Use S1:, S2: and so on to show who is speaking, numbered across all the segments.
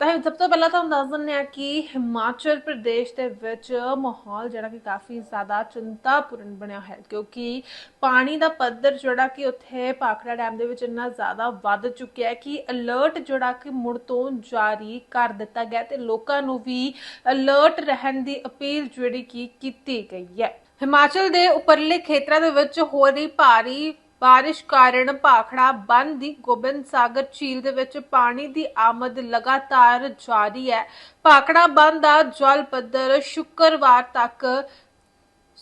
S1: ਤਾਂ ਸਭ ਤੋਂ ਪਹਿਲਾਂ ਤੁਹਾਨੂੰ ਦੱਸ ਦਿੰਦੇ ਆ ਕਿ ਹਿਮਾਚਲ ਪ੍ਰਦੇਸ਼ ਦੇ ਵਿੱਚ ਮਾਹੌਲ ਜਿਹੜਾ ਕਿ ਕਾਫੀ ਜ਼ਿਆਦਾ ਚਿੰਤਾਪੂਰਨ ਬਣਿਆ ਹੈ, ਕਿਉਂਕਿ ਪਾਣੀ ਦਾ ਪੱਧਰ ਜਿਹੜਾ ਕਿ ਉੱਥੇ ਪਾਖੜਾ ਡੈਮ ਦੇ ਵਿੱਚ ਇੰਨਾ ਜ਼ਿਆਦਾ ਵੱਧ ਚੁੱਕਿਆ ਹੈ ਕਿ ਅਲਰਟ ਜਿਹੜਾ ਕਿ ਮੁੜ ਤੋਂ ਜਾਰੀ ਕਰ ਦਿੱਤਾ ਗਿਆ ਤੇ ਲੋਕਾਂ ਨੂੰ ਵੀ ਅਲਰਟ ਰਹਿਣ ਦੀ ਅਪੀਲ ਜਿਹੜੀ ਕਿ ਕੀਤੀ ਗਈ ਹੈ। ਹਿਮਾਚਲ ਦੇ ਉੱਪਰਲੇ ਖੇਤਰਾਂ ਦੇ ਵਿੱਚ ਹੋ ਰਹੀ ਭਾਰੀ ਬਾਰਿਸ਼ ਕਾਰਨ ਭਾਖੜਾ ਬੰਨ ਦੀ ਗੋਬਿੰਦ ਸਾਗਰ ਝੀਲ ਦੇ ਵਿੱਚ ਪਾਣੀ ਦੀ ਆਮਦ ਲਗਾਤਾਰ ਜਾਰੀ ਹੈ। ਭਾਖੜਾ ਬੰਨ ਦਾ ਜਲ ਪੱਧਰ ਸ਼ੁੱਕਰਵਾਰ ਤੱਕ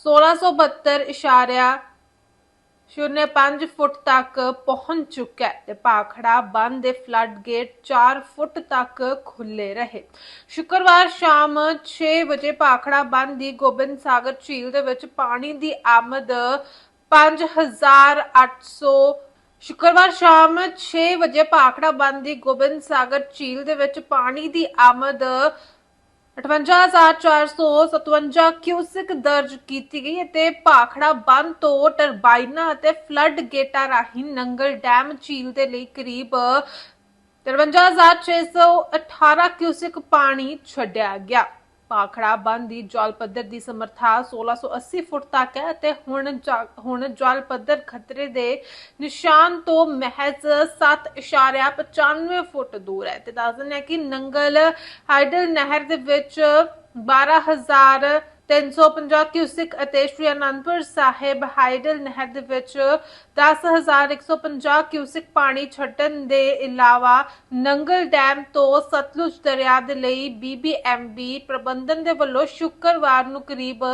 S1: 1672.05 ਫੁੱਟ ਤੱਕ ਪਹੁੰਚ ਚੁੱਕਾ ਹੈ ਤੇ ਭਾਖੜਾ ਬੰਦ ਦੇ ਫਲੱਡ ਗੇਟ 4 ਫੁੱਟ ਤੱਕ ਖੁੱਲੇ ਰਹੇ। ਸ਼ੁੱਕਰਵਾਰ ਸ਼ਾਮ 6 ਵਜੇ ਭਾਖੜਾ ਬੰਦ ਦੀ ਗੋਬਿੰਦ ਸਾਗਰ ਝੀਲ ਦੇ ਵਿੱਚ ਪਾਣੀ ਦੀ ਆਮਦ 5800 ਸ਼ੁੱਕਰਵਾਰ ਸ਼ਾਮ 6 ਵਜੇ ਭਾਖੜਾ ਬੰਦ ਦੀ ਗੋਬਿੰਦ ਸਾਗਰ ਝੀਲ ਦੇ ਵਿੱਚ ਪਾਣੀ ਦੀ ਆਮਦ 58457 ਕਿਊਸਿਕ ਦਰਜ ਕੀਤੀ ਗਈ ਅਤੇ ਭਾਖੜਾ ਬੰਦ ਤੋਂ ਟਰਬਾਈਨਾਂ ਅਤੇ ਫਲੱਡ ਗੇਟਾਂ ਰਾਹੀਂ ਨੰਗਲ ਡੈਮ ਝੀਲ ਦੇ ਲਈ ਕਰੀਬ 53618 ਕਿਊਸਿਕ ਪਾਣੀ ਛੱਡਿਆ ਗਿਆ। ਭਾਖੜਾ ਬੰਦ ਦੀ ਜਲ ਪੱਧਰ ਦੀ ਸਮਰੱਥਾ 1680 ਫੁੱਟ ਤੱਕ ਹੈ ਅਤੇ ਹੁਣ ਜਾ- ਹੁਣ ਜਲ ਪੱਧਰ ਖਤਰੇ ਦੇ ਨਿਸ਼ਾਨ ਤੋਂ ਮਹਿਜ਼ 7.95 ਫੁੱਟ ਦੂਰ ਹੈ ਤੇ ਦੱਸ ਦਿੰਦੇ ਹਾਂ ਕਿ ਨੰਗਲ ਹਾਈਡਲ ਨਹਿਰ ਦੇ ਵਿੱਚ 12000 350 ਕਿਊਸਿਕ ਅਤੇ ਸ਼੍ਰੀ ਅਨੰਦਪੁਰ ਸਾਹਿਬ ਹਾਈਡਲ ਨਹਿਰ ਦੇ ਵਿੱਚ 10150 ਕਿਊਸਿਕ ਪਾਣੀ ਛੱਡਣ ਦੇ ਇਲਾਵਾ ਨੰਗਲ ਡੈਮ ਤੋਂ ਸਤਲੁਜ ਦਰਿਆ ਦੇ ਲਈ ਬੀਬੀਐਮਬੀ ਪ੍ਰਬੰਧਨ ਦੇ ਵੱਲੋਂ ਸ਼ੁੱਕਰਵਾਰ ਨੂੰ ਕਰੀਬ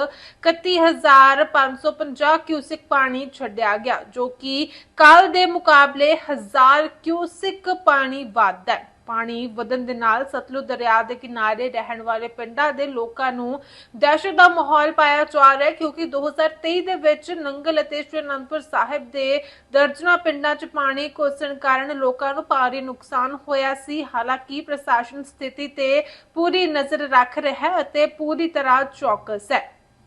S1: 31550 ਕਿਊਸਿਕ ਪਾਣੀ ਛੱਡਿਆ ਗਿਆ, ਜੋ ਕਿ ਕੱਲ ਦੇ ਮੁਕਾਬਲੇ 1000 ਕਿਊਸਿਕ ਪਾਣੀ ਵੱਧ ਹੈ। ਪਾਣੀ ਵਧਣ ਦੇ ਨਾਲ ਸਤਲੁਜ ਦਰਿਆ ਦੇ ਕਿਨਾਰੇ ਰਹਿਣ ਵਾਲੇ ਪਿੰਡਾਂ ਦੇ ਲੋਕਾਂ ਨੂੰ ਦਹਿਸ਼ਤ ਦਾ ਮਾਹੌਲ ਪਾਇਆ ਜਾ ਰਿਹਾ ਹੈ, ਕਿਉਂਕਿ 2023 ਦੇ ਵਿੱਚ ਨੰਗਲ ਅਤੇ ਸ਼੍ਰੀ ਅਨੰਦਪੁਰ ਸਾਹਿਬ ਦੇ ਦਰਜਨਾ ਪਿੰਡਾਂ 'ਚ ਪਾਣੀ ਘੁਸਣ ਕਾਰਨ ਲੋਕਾਂ ਨੂੰ ਭਾਰੀ ਨੁਕਸਾਨ ਹੋਇਆ ਸੀ। ਹਾਲਾਂਕਿ ਪ੍ਰਸ਼ਾਸਨ ਸਥਿਤੀ ਤੇ ਪੂਰੀ ਨਜ਼ਰ ਰੱਖ ਰਿਹਾ ਹੈ ਅਤੇ ਪੂਰੀ ਤਰ੍ਹਾਂ ਚੌਕਸ ਹੈ।